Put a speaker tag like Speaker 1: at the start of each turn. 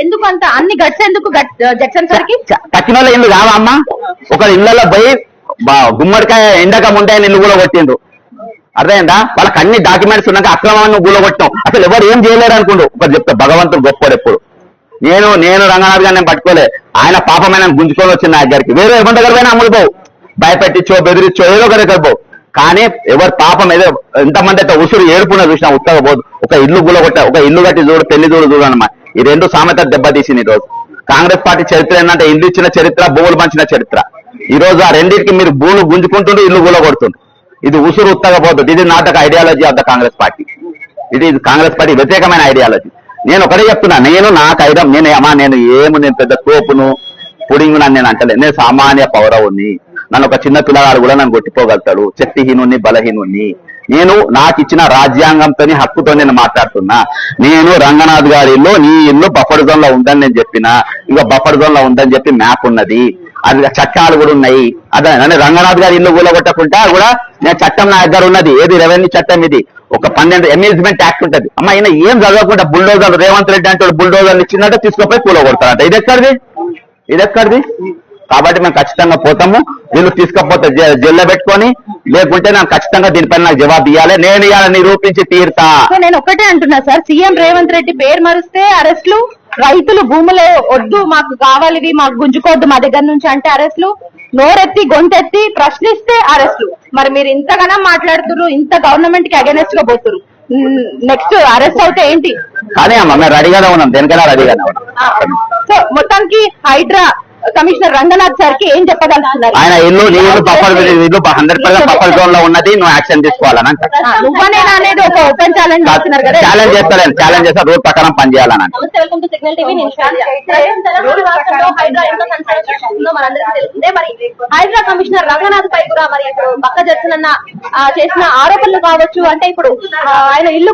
Speaker 1: ఎందుకు అంత అన్ని గట్స్ ఎందుకు గట్- జడ్సన్ సార్కి?
Speaker 2: కట్టిన వాళ్ళ ఇల్లు కావా ఒక ఇళ్ళలో పోయి గుమ్మడికాయ ఎండకం ముంటాయని ఇల్లు కూడా కొట్టిండ్రు అర్థమైందా? వాళ్ళకి అన్ని డాక్యుమెంట్స్ ఉన్నాక అక్రమాన్ని గుల అసలు ఎవరు ఏం చేయలేరు అనుకుండు ఒకటి చెప్తా భగవంతుడు గొప్పడు ఎప్పుడు. నేను నేను రంగనాథ్ గారిని నేను పట్టుకోలే. ఆయన పాపమైన గుంజుకొని వచ్చింది నా దగ్గరికి. వేరే ఎవరి దగ్గర పోయినా అమ్ముడు పోవు. భయపెట్టించో బెదిరించో ఏదో ఒక దగ్గర పోవు. కానీ ఎవరి పాపం ఏదో ఎంతమంది అయితే ఉసురు ఏడుపున చూసినా ఉత్తగా పోదు ఒక ఇల్లు గుల ఒక ఇల్లు కట్టి చూడు పెళ్ళి చూడు చూడు అనమాట ఈ రెండు సామెత దెబ్బతీసింది ఈరోజు రోజు. కాంగ్రెస్ పార్టీ చరిత్ర ఏంటంటే ఇల్లు ఇచ్చిన చరిత్ర భూములు పంచిన చరిత్ర. ఈ రోజు ఆ రెండింటికి మీరు భూములు గుంజుకుంటుండ్రు ఇల్లు గుల ఇది ఉసురు ఉత్తగా పోతుంది ఇది నాటక ideology of the Congress party. ఇది కాంగ్రెస్ పార్టీ వ్యతిరేకమైన ఐడియాలజీ నేను ఒకటే చెప్తున్నా నేను నాకు ఐడియా నేను అమ్మా నేను ఏమి నేను పెద్ద తోపును పుడింగు నన్ను నేను అంటలే. నేను సామాన్య పౌరవుని నన్ను ఒక చిన్న పిల్లగాడు కూడా నన్ను కొట్టిపోగలుగుతాడు. శక్తిహీనుని బలహీనుని నేను నాకు ఇచ్చిన రాజ్యాంగంతో హక్కుతో నేను మాట్లాడుతున్నా. నేను రంగనాథ్ గారి ఇల్లు నీ ఇల్లు బఫర్ జోన్లో ఉందని నేను చెప్పిన. ఇక బఫర్ జోన్లో ఉందని చెప్పి మ్యాప్ ఉన్నది. అది చట్టాలు కూడా ఉన్నాయి. అదే రంగనాథ్ గారి ఇల్లు కూలగొట్టకుండా కూడా నేను చట్టం నా దగ్గర ఉన్నది. ఏది రెవెన్యూ చట్టం ఇది? ఒక పన్నెండు అమ్యూజ్మెంట్ యాక్ట్ ఉంటది. అమ్మ ఈయన ఏం చదవకుండా బుల్డోజర్ రేవంత్ రెడ్డి అంటే బుల్డోజర్ ఇచ్చినట్టు తీసుకుపోయి కూలగొడతారంట ఇది ఎక్కడిది? ఇది ఎక్కడిది? కాబట్టి మేము ఖచ్చితంగా పోతాము. వీళ్ళు తీసుకపోతే జైల్లో పెట్టుకొని లేకుంటే నాకు ఖచ్చితంగా దీనిపైన నాకు జవాబు ఇవ్వాలి నేను ఇవాళ నిరూపించి తీరుతా.
Speaker 1: నేను ఒకటే అంటున్నా సార్ సీఎం రేవంత్ రెడ్డి పేరు మరిస్తే అరెస్టులు రైతులు భూములు వద్దు మాకు కావాలి మాకు గుంజుకోవద్దు మా దగ్గర నుంచి అంటే అరెస్టులు. నోరెత్తి గొంతెత్తి ప్రశ్నిస్తే అరెస్టులు. మరి మీరు ఇంతగానో మాట్లాడుతున్నారు ఇంత గవర్నమెంట్కి అగెనెస్ట్గా పోతున్నారు నెక్స్ట్ అరెస్ట్ అవుతే ఏంటి?
Speaker 2: కానీ అమ్మ మేము రెడీగానే ఉన్నాం. దేనికైనా రెడీగానే ఉన్నాం.
Speaker 1: సో మొత్తానికి హైడ్రా కమిషనర్ రంగనాథ్ సార్కి ఏం చెప్పదలుచుకున్నారు?
Speaker 2: ఆయన ఇల్లు నీ ఇల్లు బఫర్ ఇల్లు హండ్రెడ్ పర్సెంట్ బఫర్ జోన్లో ఉన్నది నువ్వు యాక్షన్ తీసుకోవాలని
Speaker 1: నువ్వనేనా అనేది ఒక ఓపెన్ ఛాలెంజ్ చేస్తున్నారు కదా?
Speaker 2: ఛాలెంజ్ చేస్తాను ఛాలెంజ్ చేస్తా రూల్ ప్రకారం పనిచేయాలని
Speaker 1: హైడ్రా కమిషనర్ రంగనాథ్ పై కూడా మరి ఇప్పుడు పక్క జడ్సన్ అన్న చేసిన ఆరోపణలు కావచ్చు అంటే ఇప్పుడు ఆయన ఇల్లు